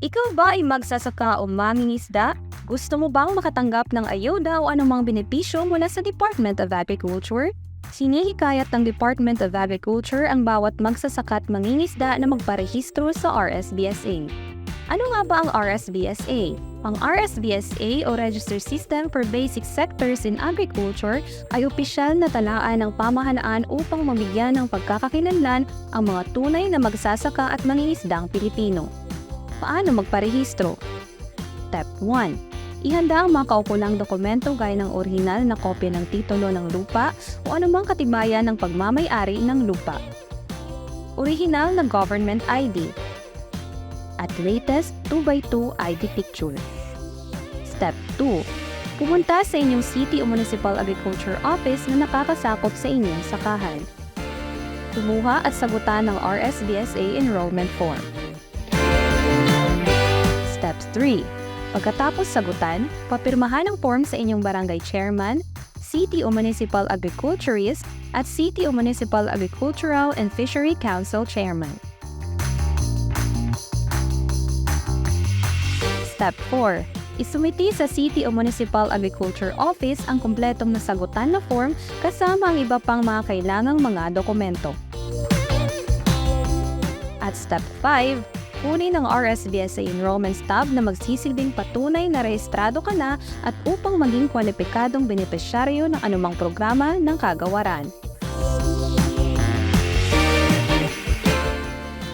Ikaw ba ay magsasaka o mangingisda? Gusto mo bang makatanggap ng ayuda o anumang benepisyo mula sa Department of Agriculture? Sinihikayat ng Department of Agriculture ang bawat magsasaka at mangingisda na magparehistro sa RSBSA. Ano nga ba ang RSBSA? Ang RSBSA o Register System for Basic Sectors in Agriculture ay opisyal na talaan ng pamahalaan upang mabigyan ng pagkakakilanlan ang mga tunay na magsasaka at mangingisdang Pilipino. Paano magparehistro? Step 1. Ihanda ang mga kaukulang dokumento gaya ng orihinal na kopya ng titulo ng lupa o anumang katibayan ng pagmamayari ng lupa. Orihinal na government ID at latest 2x2 ID picture. Step 2. Pumunta sa inyong City o Municipal Agriculture Office na nakakasakop sa inyong sakahan. Kumuha at sagutan ng RSBSA enrollment form. Step 3. Pagkatapos sagutan, papirmahan ang form sa inyong barangay chairman, city o municipal agriculturist, at city o municipal agricultural and fishery council chairman. Step 4. Isumiti sa City o Municipal Agriculture Office ang kumpletong nasagutan na form kasama ang iba pang mga kailangang mga dokumento. At Step 5, kunin ang RSBSA Enrollment Stub na magsisilbing patunay na rehistrado ka na at upang maging kwalipikadong benepisyaryo ng anumang programa ng kagawaran.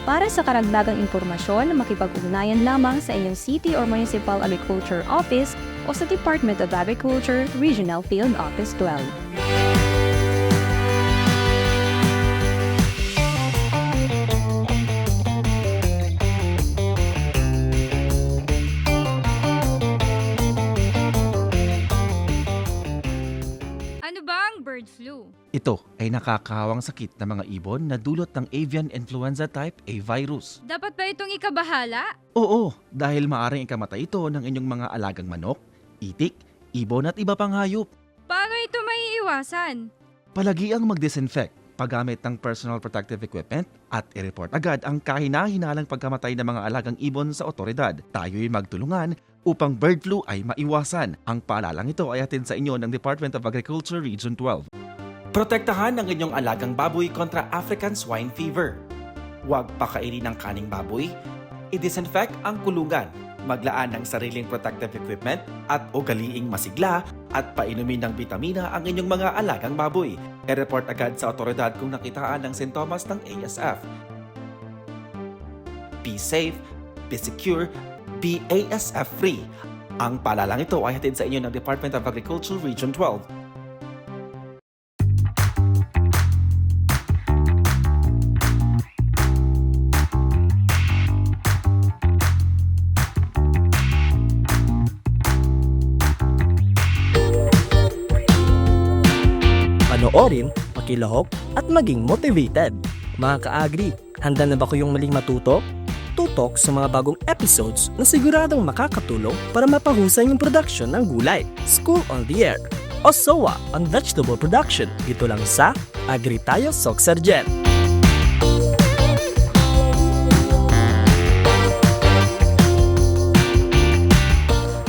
Para sa karagdagang impormasyon, makipag-ugnayan lamang sa inyong City or Municipal Agriculture Office o sa Department of Agriculture Regional Field Office 12. Nakakahawang sakit ng mga ibon na dulot ng avian influenza type A virus. Dapat ba itong ikabahala? Oo, dahil maaring ikamatay ito ng inyong mga alagang manok, itik, ibon at iba pang hayop. Paano ito maiiwasan? Palagi ang mag-disinfect, paggamit ng personal protective equipment at i-report agad ang kahina-hinalang pagkamatay ng mga alagang ibon sa otoridad. Tayo'y magtulungan upang bird flu ay maiwasan. Ang paalalang ito ay atin sa inyo ng Department of Agriculture Region 12. Protektahan ang inyong alagang baboy kontra African swine fever. Huwag pakainin ng kaning baboy. I-disinfect ang kulungan. Maglaan ng sariling protective equipment at ugaliing masigla at painumin ng bitamina ang inyong mga alagang baboy. I-report agad sa otoridad kung nakitaan ng sintomas ng ASF. Be safe, be secure, be ASF free. Ang paalalang ito ay hatid sa inyo ng Department of Agriculture Region 12. Panoorin, makilahok, at maging motivated. Mga ka-agri, handa na ba kayong maling matuto? Tutok sa mga bagong episodes na siguradong makakatulong para mapahusay yung production ng gulay. School on the Air o SOA on Vegetable Production. Dito lang sa Agri Tayo Soxergen.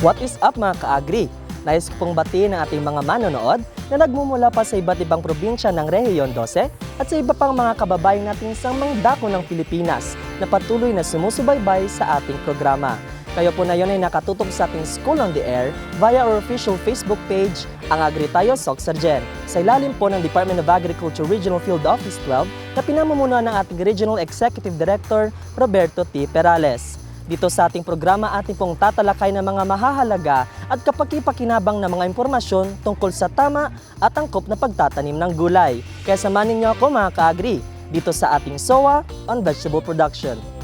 What is up mga ka-agri? Nais pong batiin ang ating mga manonood na nagmumula pa sa iba't ibang probinsya ng Rehiyon 12 at sa iba pang mga kababayan nating sa dako ng Pilipinas na patuloy na sumusubaybay sa ating programa. Kayo po na yun ay nakatutok sa ating School on the Air via our official Facebook page, ang Agritayo Soxergen, sa ilalim po ng Department of Agriculture Regional Field Office 12 na pinamumunuan ng ating Regional Executive Director, Roberto T. Perales. Dito sa ating programa ating pong tatalakay ng mga mahahalaga at kapakipakinabang na mga impormasyon tungkol sa tama at angkop na pagtatanim ng gulay. Kaya samanin niyo ako mga ka-agri dito sa ating SOA on Vegetable Production.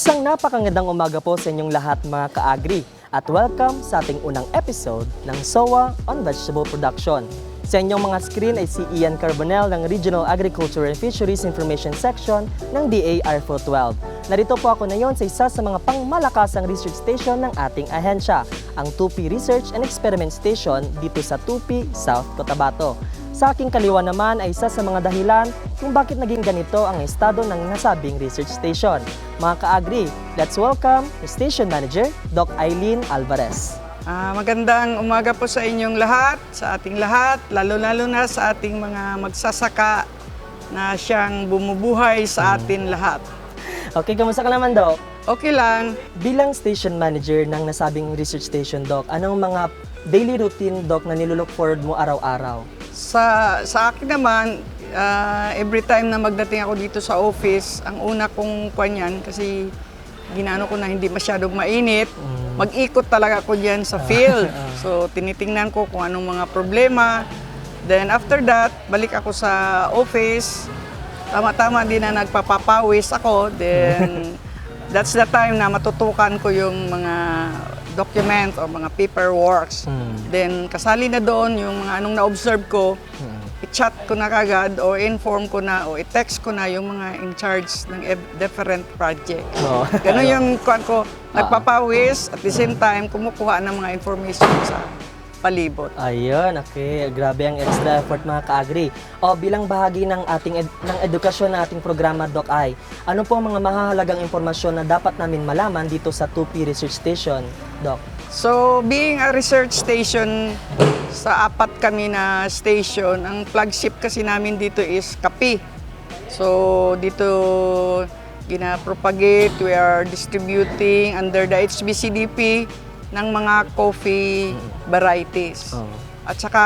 Isang napakagandang umaga po sa inyong lahat mga ka-agri at welcome sa ating unang episode ng SOA on Vegetable Production. Sa inyong mga screen ay si Ian Carbonell ng Regional Agriculture and Fisheries Information Section ng DAR 412. Narito po ako ngayon sa isa sa mga pangmalakasang research station ng ating ahensya, ang Tupi Research and Experiment Station dito sa Tupi, South Cotabato. Sa aking kaliwa naman ay isa sa mga dahilan kung bakit naging ganito ang estado ng nasabing research station. Mga ka-agri, let's welcome Station Manager, Doc Eileen Alvarez. Ah, magandang umaga po sa inyong lahat, sa ating lahat, lalo-lalo na sa ating mga magsasaka na siyang bumubuhay sa atin lahat. Okay, kamusta ka naman, Doc? Okay lang, Bilang station manager ng nasabing research station, Doc, anong mga daily routine, Doc, na nilulook forward mo araw-araw? Sa, sa akin naman, ah, every time na magdating ako dito sa office, ang una kong kanyan, kasi ginano ko na hindi masyadong mainit, mag-ikot talaga ako dyan sa field. So, tinitingnan ko kung anong mga problema. Then after that, balik ako sa office. Tama-tama din na nagpapapawis ako. Then, that's the time na matutukan ko yung mga document o mga paperworks. Hmm. Then, kasali na doon yung mga anong na-observe ko, i-chat ko na kagad o inform ko na o i-text ko na yung mga in charge ng different project. Oo. Ganun yung kuan ko, nagpapawis at the same time kumukuha ng mga information sa palibot. Ayun, okay. Grabe ang extra effort mga ka-agri. O bilang bahagi ng ating ed- ng edukasyon ng ating programa Doc I, ano po ang mga mahahalagang impormasyon na dapat namin malaman dito sa 2P Research Station, Doc? So, being a research station, sa apat kami na station, ang flagship kasi namin dito is Kapi. So, dito gina-propagate, we are distributing under the HBCDP ng mga coffee varieties. At saka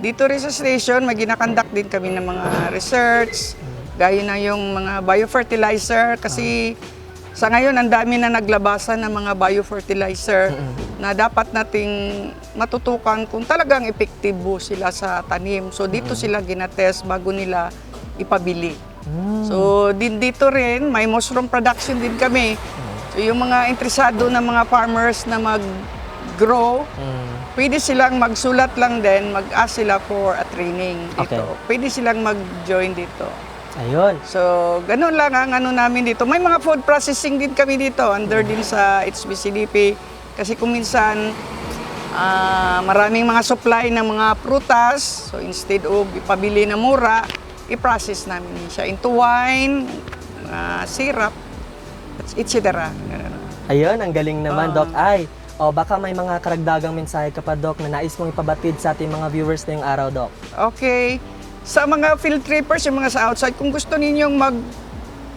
dito rin sa station, may ginakandak din kami ng mga research, gaya na yung mga biofertilizer kasi sa ngayon ang dami na naglabasan ng mga biofertilizer na dapat nating matutukan kung talagang epektibo sila sa tanim. So dito sila ginatest bago nila ipabili. So din dito rin may mushroom production din kami. Yung mga interesado na mga farmers na mag-grow, pwede silang magsulat lang din, mag-ask sila for a training dito. Okay. Pwede silang mag-join dito. Ayun. So, ganun lang ang ano namin dito. May mga food processing din kami dito, under din sa HBCDP. Kasi kung minsan, ah, maraming mga supply ng mga prutas, so instead of ipabili na mura, i-process namin siya into wine, mga syrup, etc. Ayun, ang galing naman, Ah. Doc I. O baka may mga karagdagang mensahe ka pa, Doc, na nais mong ipabatid sa ating mga viewers ngayong araw, Doc. Okay. Sa mga field trippers, yung mga sa outside, kung gusto ninyong mag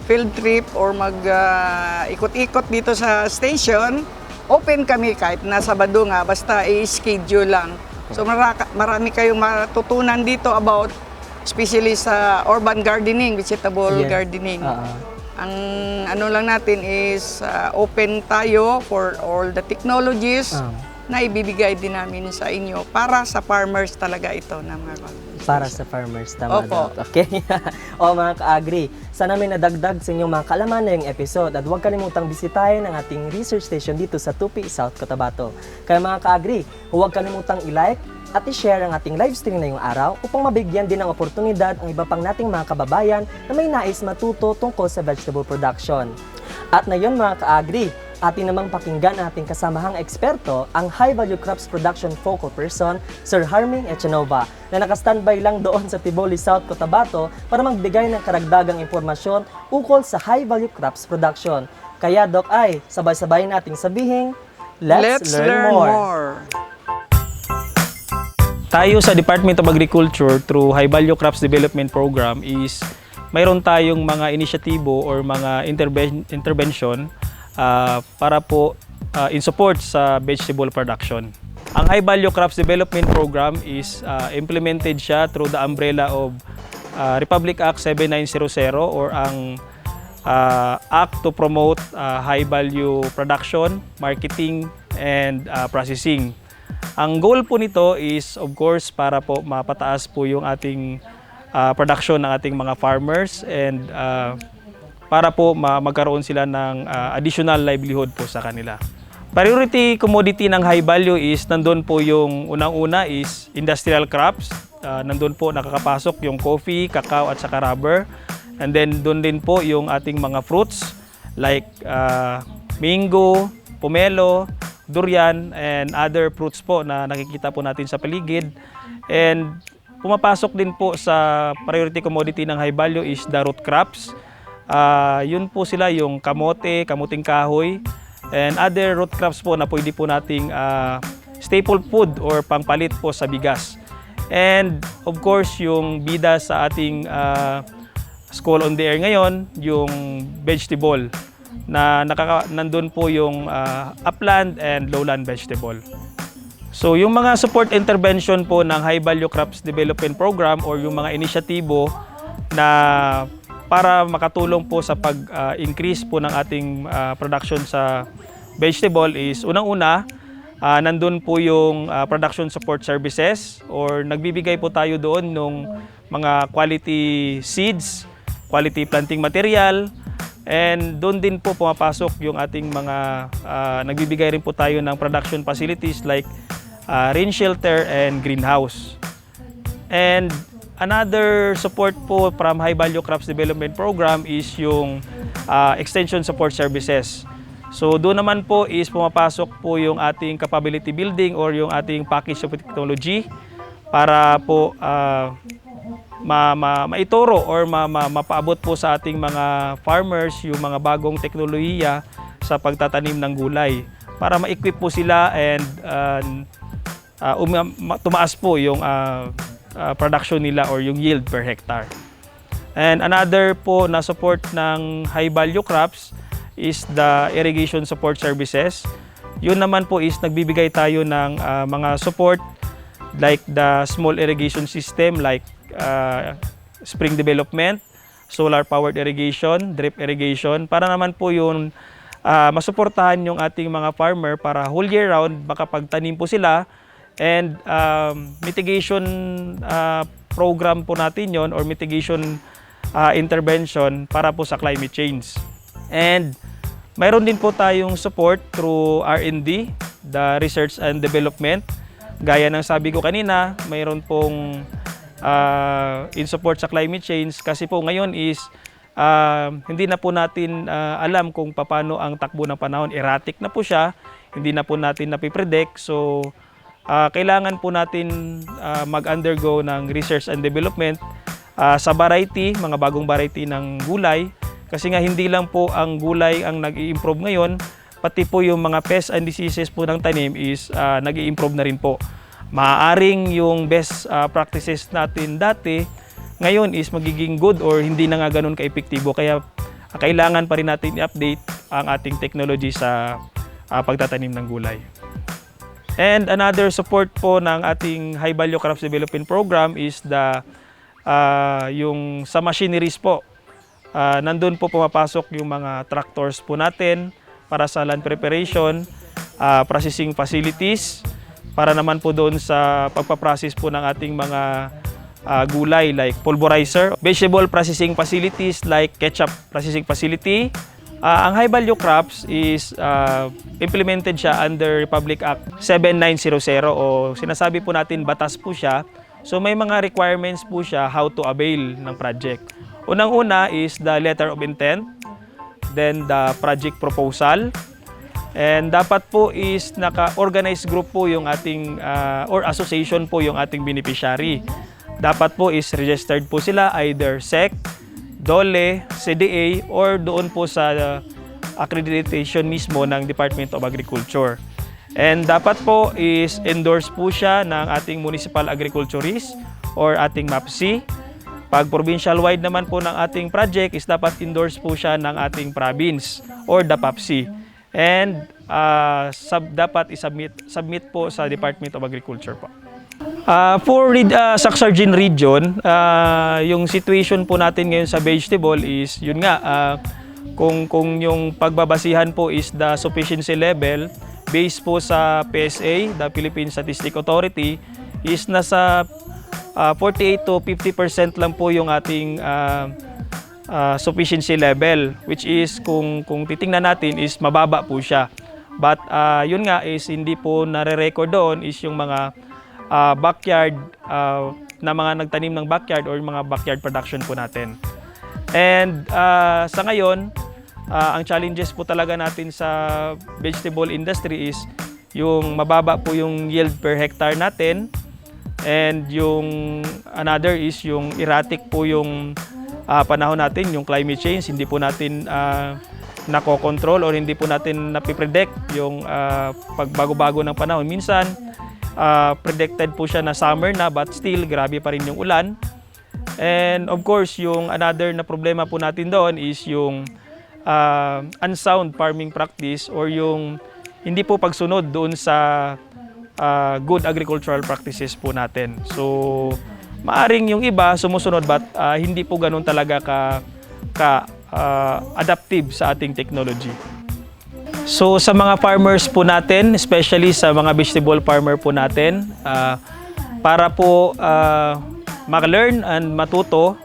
field trip or mag ah, ikot-ikot dito sa station, open kami kahit na Sabado nga, basta i-schedule lang. So maraka, marami kayong matutunan dito about especially sa urban gardening, vegetable Yes. gardening. Oo. Ang ano lang natin is ah, open tayo for all the technologies Ah. na ibibigay din namin sa inyo para sa farmers talaga ito na mga Para sa farmers, tama, Opo. Doc. Okay? o mga ka-agri, sana may nadagdag sa inyong mga kalaman na yung episode at huwag kalimutang bisitahin ang ating research station dito sa Tupi, South Cotabato. Kaya mga ka-agri, huwag kalimutang i-like at i-share ang ating live stream ngayong araw upang mabigyan din ng oportunidad ang iba pang nating mga kababayan na may nais matuto tungkol sa vegetable production. At ngayon mga ka-agri, atin namang pakinggan ang ating kasamahang eksperto, ang High Value Crops Production Focal Person, Sir Harming Echanova, na nakastandby lang doon sa Tiboli, South Cotabato para magbigay ng karagdagang impormasyon ukol sa High Value Crops Production. Kaya Doc ay, sabay-sabay nating sabihin, let's, learn, more. Tayo sa Department of Agriculture through High Value Crops Development Program is mayroon tayong mga inisyatibo or mga interven- intervention ah, para po ah, in support sa vegetable production. Ang High Value Crops Development Program is ah, implemented siya through the umbrella of ah, Republic Act 7900 or ang ah, Act to promote ah, high value production, marketing and ah, processing. Ang goal po nito is of course para po mapataas po yung ating ah, production ng ating mga farmers and ah, para po ma- magkaroon sila ng ah, additional livelihood po sa kanila. Priority commodity ng high value is nandun po yung unang-una is industrial crops. Ah, nandun po nakakapasok yung coffee, cacao at saka rubber. And then doon din po yung ating mga fruits like ah, mango, pomelo, durian and other fruits po na nakikita po natin sa paligid. And pumapasok din po sa priority commodity ng high value is the root crops. Ah, yun po sila yung kamote, kamuting kahoy, and other root crops po na pwede po nating ah, staple food or pangpalit po sa bigas. And of course, yung bida sa ating ah, school on the air ngayon, yung vegetable na nakaka nandun po yung ah, upland and lowland vegetable. So yung mga support intervention po ng High Value Crops Development Program or yung mga inisyatibo na para makatulong po sa pag-increase po ng ating ah, production sa vegetable is unang-una ah, nandun po yung ah, production support services or nagbibigay po tayo doon ng mga quality seeds, quality planting material, And doon din po pumapasok yung ating mga ah, nagbibigay rin po tayo ng production facilities like ah, rain shelter and greenhouse. And another support po from High Value Crops Development Program is yung ah, extension support services. So doon naman po is pumapasok po yung ating capability building or yung ating package of technology para po ah, ma, ma, maituro or ma, ma, mapaabot po sa ating mga farmers yung mga bagong teknolohiya sa pagtatanim ng gulay para ma-equip po sila and uh, uh, um- ma- tumaas po yung uh, uh, production nila or yung yield per hectare. And another po na support ng high value crops is the irrigation support services. Yun naman po is nagbibigay tayo ng uh, mga support like the small irrigation system like uh, spring development, solar powered irrigation, drip irrigation para naman po yung uh, masuportahan yung ating mga farmer para whole year round makapagtanim po sila and um, mitigation uh, program po natin yon or mitigation uh, intervention para po sa climate change. And mayroon din po tayong support through R&D, the research and development. Gaya ng sabi ko kanina, mayroon pong uh, in support sa climate change kasi po ngayon is uh, hindi na po natin uh, alam kung paano ang takbo ng panahon. Erratic na po siya, hindi na po natin napipredict. So, uh, kailangan po natin uh, mag-undergo ng research and development uh, sa variety, mga bagong variety ng gulay. Kasi nga hindi lang po ang gulay ang nag-i-improve ngayon, pati po yung mga pests and diseases po ng tanim is uh, nag improve na rin po. Maaaring yung best uh, practices natin dati, ngayon is magiging good or hindi na nga ganun ka-epektibo. Kaya uh, kailangan pa rin natin i-update ang ating technology sa uh, pagtatanim ng gulay. And another support po ng ating High Value Crops Development Program is the uh, yung sa machineries po. Uh, nandun po pumapasok yung mga tractors po natin para sa land preparation, uh, processing facilities, para naman po doon sa pagpaprocess po ng ating mga uh, gulay like pulverizer, vegetable processing facilities like ketchup processing facility. Uh, ang high value crops is uh, implemented siya under Republic Act 7900 o sinasabi po natin batas po siya. So may mga requirements po siya how to avail ng project. Unang-una is the letter of intent, then the project proposal, And dapat po is naka-organized group po yung ating uh, or association po yung ating beneficiary. Dapat po is registered po sila either SEC, DOLE, CDA or doon po sa uh, accreditation mismo ng Department of Agriculture. And dapat po is endorse po siya ng ating municipal agriculturist or ating MAPC. Pag provincial-wide naman po ng ating project is dapat endorse po siya ng ating province or the PAPC and uh, sub, dapat isubmit submit po sa Department of Agriculture po. Uh, for uh, Saxargin region, uh, yung situation po natin ngayon sa vegetable is yun nga uh, kung kung yung pagbabasihan po is the sufficiency level based po sa PSA, the Philippine Statistic Authority is nasa uh, 48 to 50% lang po yung ating uh, uh, sufficiency level which is kung kung titingnan natin is mababa po siya. But ah, yun nga is hindi po nare-record doon is yung mga ah, backyard ah, na mga nagtanim ng backyard or mga backyard production po natin. And ah, sa ngayon, ah, ang challenges po talaga natin sa vegetable industry is yung mababa po yung yield per hectare natin and yung another is yung erratic po yung ah, panahon natin, yung climate change, hindi po natin ah, nako-control or hindi po natin napipredict yung ah, pagbago-bago ng panahon. Minsan, ah, predicted po siya na summer na but still grabe pa rin yung ulan. And of course, yung another na problema po natin doon is yung ah, unsound farming practice or yung hindi po pagsunod doon sa ah, good agricultural practices po natin. So, maaring yung iba sumusunod but ah, hindi po ganun talaga ka ka ah, adaptive sa ating technology. So sa mga farmers po natin, especially sa mga vegetable farmer po natin, ah, para po ah, mag-learn and matuto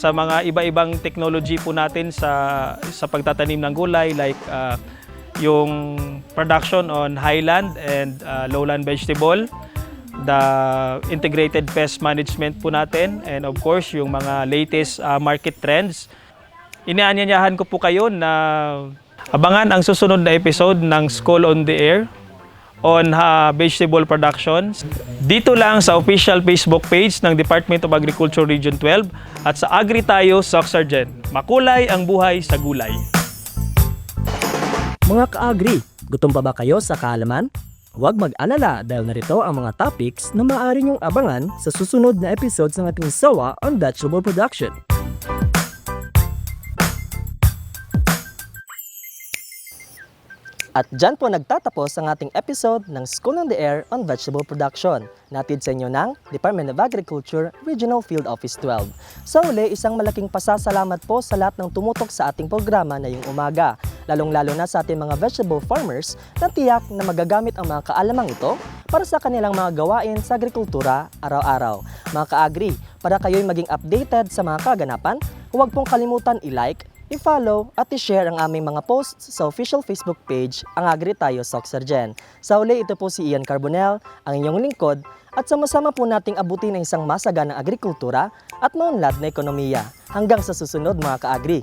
sa mga iba-ibang technology po natin sa sa pagtatanim ng gulay like ah, yung production on highland and ah, lowland vegetable, the integrated pest management po natin and of course yung mga latest ah, market trends. Inaanyayahan ko po kayo na abangan ang susunod na episode ng School on the Air on ha, vegetable production. Dito lang sa official Facebook page ng Department of Agriculture Region 12 at sa Agri Tayo Soxargen. Makulay ang buhay sa gulay. Mga ka-agri, gutom pa ba kayo sa kaalaman? Huwag mag-alala dahil narito ang mga topics na maaari niyong abangan sa susunod na episodes ng ating SOA on vegetable production. At dyan po nagtatapos ang ating episode ng School on the Air on Vegetable Production. Natid sa inyo ng Department of Agriculture Regional Field Office 12. Sa uli, isang malaking pasasalamat po sa lahat ng tumutok sa ating programa na yung umaga. Lalong-lalo na sa ating mga vegetable farmers na tiyak na magagamit ang mga kaalamang ito para sa kanilang mga gawain sa agrikultura araw-araw. Mga ka-agri, para kayo'y maging updated sa mga kaganapan, huwag pong kalimutan i-like, i-follow at i-share ang aming mga posts sa official Facebook page, ang Agri Tayo Soxergen. Sa uli, ito po si Ian Carbonell, ang inyong lingkod, at sama-sama po nating abutin ang isang masaganang agrikultura at maunlad na ekonomiya. Hanggang sa susunod mga kaagri.